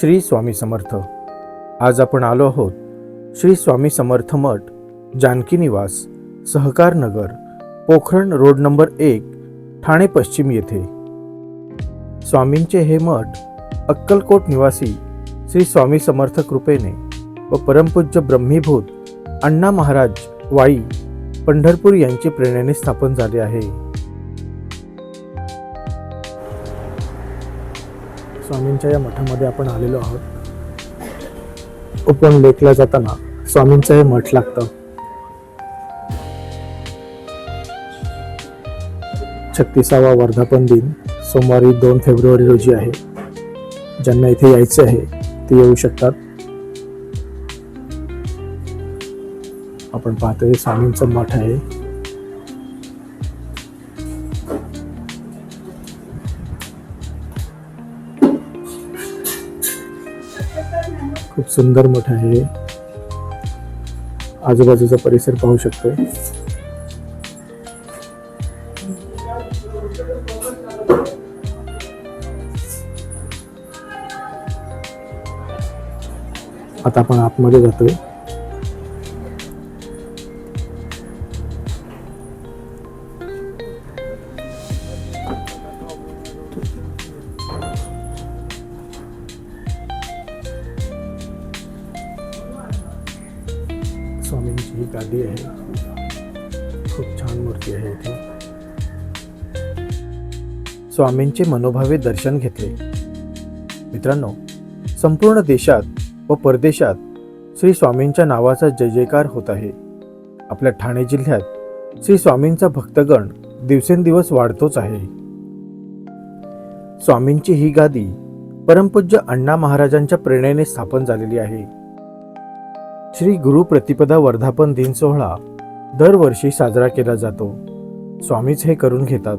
श्री स्वामी समर्थ. आज आपण आलो आहोत श्री स्वामी समर्थ मठ जानकी निवास सहकार नगर पोखरण रोड नंबर एक ठाणे पश्चिम येथे. स्वामींचे हे मठ अक्कलकोट निवासी श्री स्वामी समर्थ कृपेने व परमपूज्य ब्रह्मीभूत अण्णा महाराज वाई पंढरपूर यांची प्रेरणेने स्थापन झाले आहे. स्वामींच्या या मठामध्ये आपण आलेलो आहोत. ओपन लेकला जाताना स्वामींचं हे मठ लागतं. छत्तीसावा वर्धापन दिन सोमवारी दोन फेब्रुवारी रोजी आहे. ज्यांना इथे यायचे आहे ते येऊ शकतात. आपण पाहतोय स्वामींचं मठ आहे. सुंदर मठ आहे. आजूबाजूचा परिसर पाहू शकतोय. आता आपण आतमध्ये जातोय. स्वामींची ही गादी आहे. खूप छान मूर्ती आहे इथे. स्वामींचे मनोभावे दर्शन घेतले. मित्रांनो संपूर्ण देशात व परदेशात श्री स्वामींच्या नावाचा जय जयकार होत आहे. आपल्या ठाणे जिल्ह्यात श्री स्वामींचा भक्तगण दिवसेंदिवस वाढतोच आहे. स्वामींची ही गादी परमपूज्य अण्णा महाराजांच्या प्रेरणेने स्थापन झालेली आहे. श्री गुरु प्रतिपदा वर्धापन दिन सोहळा दरवर्षी साजरा केला जातो. स्वामीच हे करून घेतात.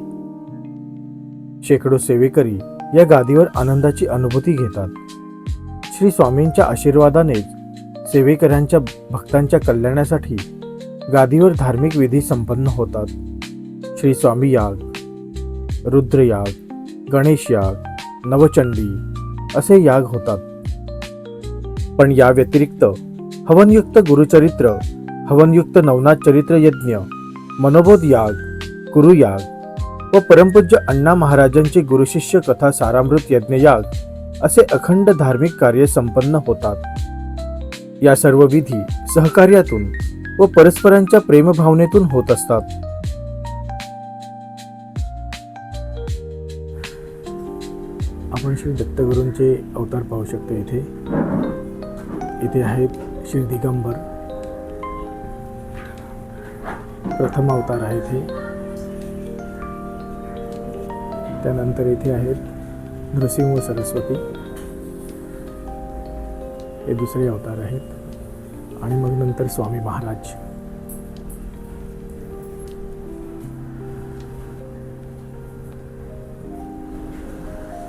शेकडो सेवेकरी या गादीवर आनंदाची अनुभूती घेतात. श्री स्वामींच्या आशीर्वादानेच सेवेकऱ्यांच्या भक्तांच्या कल्याणासाठी गादीवर धार्मिक विधी संपन्न होतात. श्री स्वामी याग रुद्रयाग गणेश याग नवचंडी असे याग होतात. पण या व्यतिरिक्त हवनयुक्त गुरुचरित्र हवनयुक्त नवनाथ चरित्र यज्ञ मनोबोध याग गुरुयाग व परमपूज्य अण्णा महाराजांचे गुरुशिष्य कथा सारामृत यज्ञयाग असे अखंड धार्मिक कार्य संपन्न होतात. या सर्व विधी सहकार्यातून व परस्परांच्या प्रेमभावनेतून होत असतात. आपण श्री दत्तगुरूंचे अवतार पाहू शकतो इथे. इथे आहेत श्री दिगंबर. प्रथम अवतार आहे इथे. त्यानंतर इथे आहेत नृसिंह सरस्वती. हे दुसरे अवतार आहेत. आणि मग नंतर स्वामी महाराज.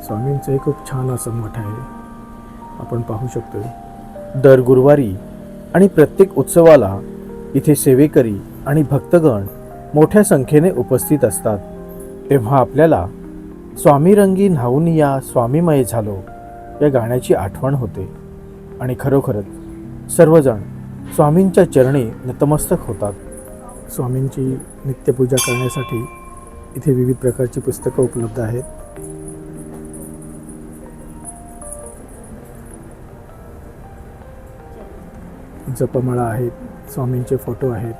स्वामींचं हे खूप छान असं मठ आहे. आपण पाहू शकतो दर गुरुवारी आणि प्रत्येक उत्सवाला इथे सेवेकरी आणि भक्तगण मोठ्या संख्येने उपस्थित असतात. तेव्हा आपल्याला स्वामी रंगी न्हाऊन या स्वामीमय झालो या गाण्याची आठवण होते. आणि खरोखरच सर्वजण स्वामींच्या चरणी नतमस्तक होतात. स्वामींची नित्यपूजा करण्यासाठी इथे विविध प्रकारची पुस्तकं उपलब्ध आहेत. जपमाळा आहेत स्वामींचे फोटो आहेत.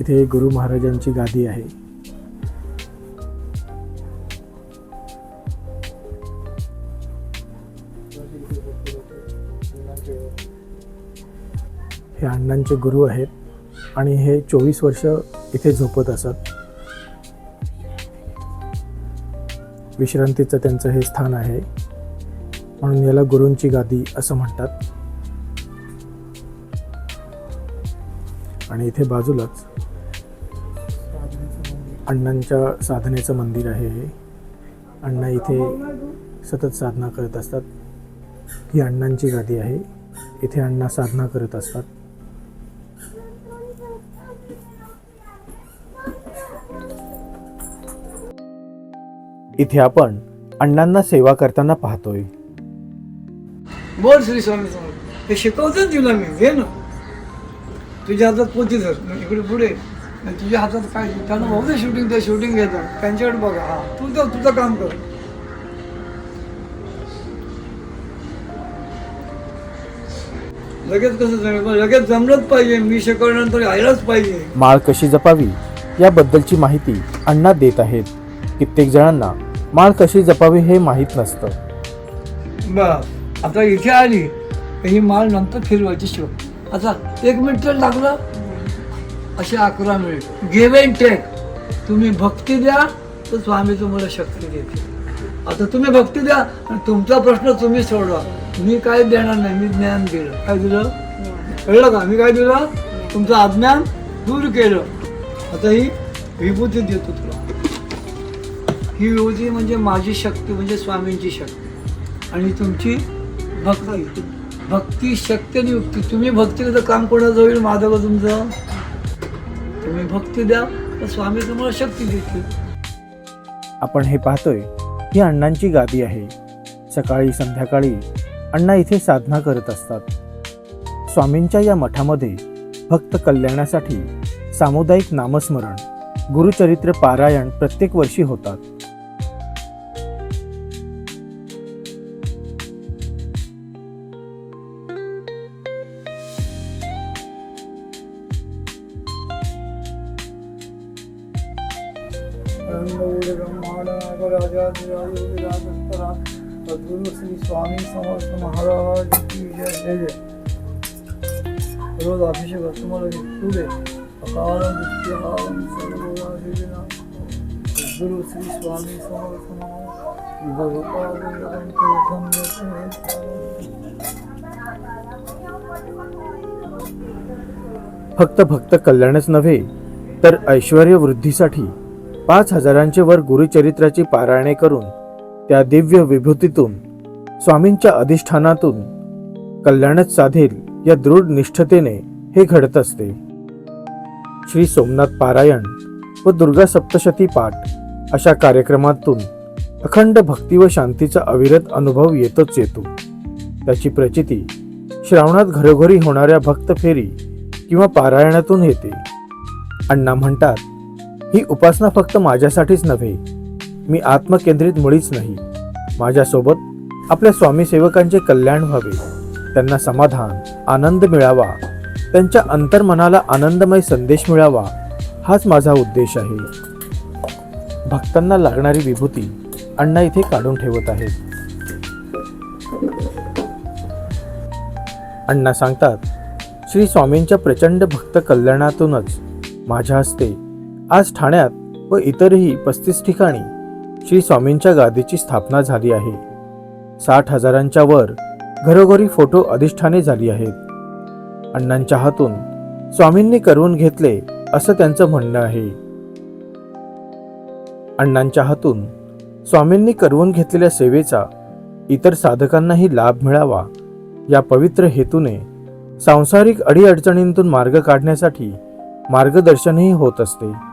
इथे गुरु महाराजांची गादी आहे. हे अण्णांचे गुरु आहेत आणि हे चोवीस वर्ष इथे झोपत असत. विश्रांतीचं त्यांचं हे स्थान आहे. म्हणून याला गुरूंची गादी असं म्हणतात. आणि इथे बाजूलाच अण्णांच्या साधनेचं मंदिर आहे हे. अण्णा इथे सतत साधना करत असतात. ही अण्णांची गादी आहे. इथे अण्णा साधना करत असतात. इथे आपण अण्णांना सेवा करताना पाहतोय. बोल श्री स्वामी समर्थ. हे शिकवतो तुला मी घे ना. तुझ्या हातात पोती धर इकडे पुढे. तुझ्या हातात काय त्यांना भाऊ शूटिंग ते शूटिंग घेतात. त्यांच्याकडे बघा. हा तू तर तुझं काम कर. लगेच कसं जमेल? लगेच जमलंच पाहिजे. मी शिकवल्यानंतर यायलाच पाहिजे. माळ कशी जपावी याबद्दलची माहिती अण्णा देत आहेत. कित्येक जणांना माळ कशी जपावी हे माहीत नसतं. बस आता इथे आली ही माल नंतर फिरवायची शिव आता एक मिनिट लागलं. असे अकरा मिनिट. गिव अँड टेक तुम्ही भक्ती द्या तर स्वामी तुम्हाला शक्ती देते आता तुम्ही भक्ती द्या आणि तुमचा प्रश्न तुम्ही सोडवा. मी काय देणार नाही मी ज्ञान दिलं काय दिलं? कळलं का? मी काय दिलं? तुमचं अज्ञान दूर केलं. आता ही विभूती देतो तुला. ही विभूती म्हणजे माझी शक्ती म्हणजे स्वामींची शक्ती. आणि तुमची भक्ती भक्ती शक्ती आणि युक्ती. तुम्ही भक्तीचं काम कोणाचं होईल माझं का तुमचं? तुम्ही भक्ती द्या तर स्वामी तुम्हाला शक्ती देतील. आपण हे पाहतोय ही अण्णांची गादी आहे. सकाळी संध्याकाळी अण्णा इथे साधना करत असतात. स्वामींच्या या मठामध्ये भक्त कल्याणासाठी सामुदायिक नामस्मरण गुरुचरित्र पारायण प्रत्येक वर्षी होतात. सद्गुरु श्री स्वामी समर्थ महाराज की जय जय जय. रोज अभिषेक असतो मला तू दे अकारण नित्यहारं सर्ववादिनां. सद्गुरु श्री स्वामी समर्थ महाराज गुरुपादं तीर्थं फक्त कल्याणच नव्हे तर ऐश्वर वृद्धीसाठी पाच हजारांचे वर गुरुचरित्राची पारायणे करून त्या दिव्य विभूतीतून स्वामींच्या अधिष्ठानातून कल्याणच साधेल या दृढ निष्ठतेने हे घडत असते. श्री सोमनाथ पारायण व दुर्गा सप्तशती पाठ अशा कार्यक्रमातून अखंड भक्ती व शांतीचा अविरत अनुभव येतोच येतो. त्याची प्रचिती श्रावणात घरोघरी होणाऱ्या भक्त फेरी किंवा पारायणातून येते. अण्णा म्हणतात ही उपासना फक्त माझ्यासाठीच नव्हे मी आत्मकेंद्रित मुळीच नाही. माझ्यासोबत आपल्या स्वामीसेवकांचे कल्याण व्हावे. त्यांना समाधान आनंद मिळावा. त्यांच्या अंतर्मनाला आनंदमय संदेश मिळावा हाच माझा उद्देश आहे. भक्तांना लागणारी विभूती अण्णा इथे काढून ठेवत आहेत. अण्णा सांगतात श्री स्वामींच्या प्रचंड भक्त कल्याणातूनच माझ्या हस्ते आज ठाण्यात व इतरही पस्तीस ठिकाणी श्री स्वामींच्या गादीची स्थापना झाली आहे. साठ हजारांच्या वर घरोघरी फोटो अधिष्ठाने झाली आहेत. अण्णांच्या हातून स्वामींनी करवून घेतले असं त्यांचं म्हणणं आहे. अण्णांच्या हातून स्वामींनी करवून घेतलेल्या सेवेचा इतर साधकांनाही लाभ मिळावा या पवित्र हेतूने सांसारिक अडीअडचणींतून मार्ग काढण्यासाठी मार्गदर्शनही होत असते.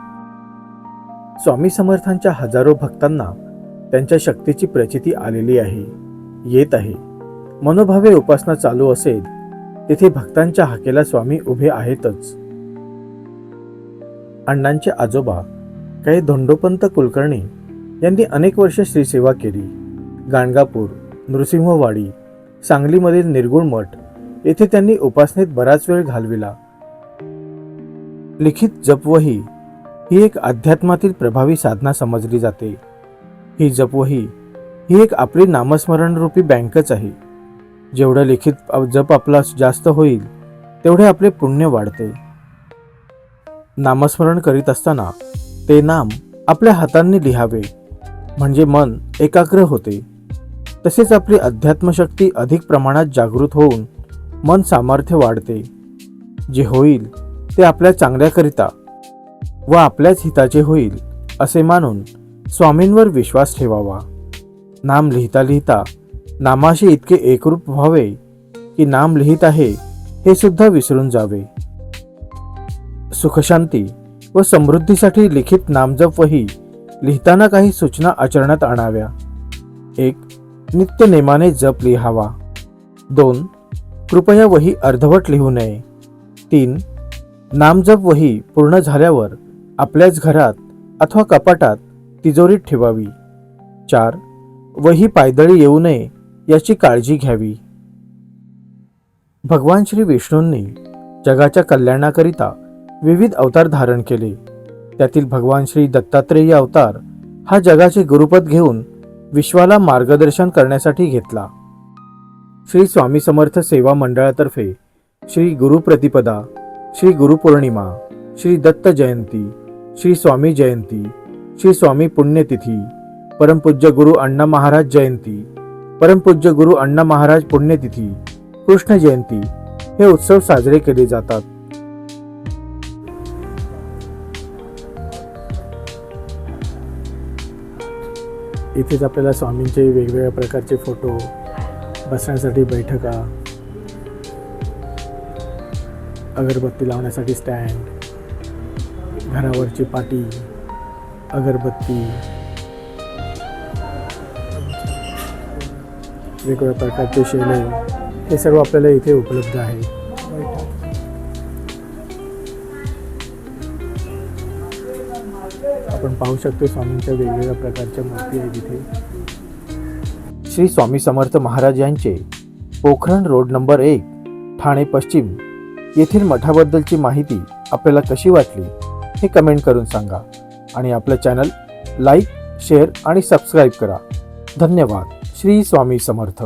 स्वामी समर्थांच्या हजारो भक्तांना त्यांच्या शक्तीची प्रचिती आलेली आहे येत आहे. मनोभावे उपासना चालू असेल तेथे भक्तांच्या हाकेला स्वामी उभे आहेतच. अण्णांचे आजोबा काही धोंडोपंत कुलकर्णी यांनी अनेक वर्ष श्रीसेवा केली. गाणगापूर नृसिंहवाडी सांगलीमधील निर्गुण मठ येथे त्यांनी उपासनेत बराच वेळ घालविला. लिखित जपवही ही एक अध्यात्मातील प्रभावी साधना समजली जाते. ही जपवही ही एक आपली नामस्मरण रूपी बँकच आहे. जेवढं लिखित जप आपला जास्त होईल तेवढे आपले पुण्य वाढते. नामस्मरण करीत असताना ते नाम आपल्या हातांनी लिहावे म्हणजे मन एकाग्र होते. तसेच आपली अध्यात्मशक्ती अधिक प्रमाणात जागृत होऊन मन सामर्थ्य वाढते. जे होईल ते आपल्या चांगल्याकरिता व आपल्याच हिताचे होईल असे मानून स्वामींवर विश्वास ठेवावा. नाम लिहिता लिहिता नामाशी इतके एकरूप व्हावे की नाम लिहित आहे हे सुद्धा विसरून जावे. सुखशांती व समृद्धीसाठी लिखित नामजप वही लिहिताना काही सूचना आचरणात आणाव्या. एक नित्य नेमाने जप लिहावा. दोन कृपया वही अर्धवट लिहू नये. तीन नामजप वही पूर्ण झाल्यावर आपल्याच घरात अथवा कपाटात तिजोरीत ठेवावी. चार वही पायदळी येऊ नये याची काळजी घ्यावी. भगवान श्री विष्णूंनी जगाच्या कल्याणाकरिता विविध अवतार धारण केले. त्यातील भगवान श्री दत्तात्रेय अवतार हा जगाचे गुरुपद घेऊन विश्वाला मार्गदर्शन करण्यासाठी घेतला. श्री स्वामी समर्थ सेवा मंडळातर्फे श्री गुरुप्रतिपदा श्री गुरुपौर्णिमा श्री दत्त जयंती श्री स्वामी जयंती श्री स्वामी पुण्यतिथी परमपूज्य गुरु अण्णा महाराज जयंती परमपूज्य गुरु अण्णा महाराज पुण्यतिथी कृष्ण जयंती हे उत्सव साजरे केले जातात. इथेच आपल्याला स्वामींचे वेगवेगळ्या प्रकारचे फोटो बसण्यासाठी बैठका अगरबत्ती लावण्यासाठी स्टँड घरावरची पाटी अगरबत्ती वेगवेगळ्या प्रकारचे शेले हे सर्व आपल्याला इथे उपलब्ध आहे. आपण पाहू शकतो स्वामींच्या वेगवेगळ्या प्रकारच्या मूर्ती आहेत इथे. श्री स्वामी समर्थ महाराज यांचे पोखरण रोड नंबर एक ठाणे पश्चिम येथील मठाबद्दलची माहिती आपल्याला कशी वाटली? हे कमेंट करून सांगा. आणि आपलं चॅनल लाईक शेअर आणि सबस्क्राईब करा. धन्यवाद. श्री स्वामी समर्थ.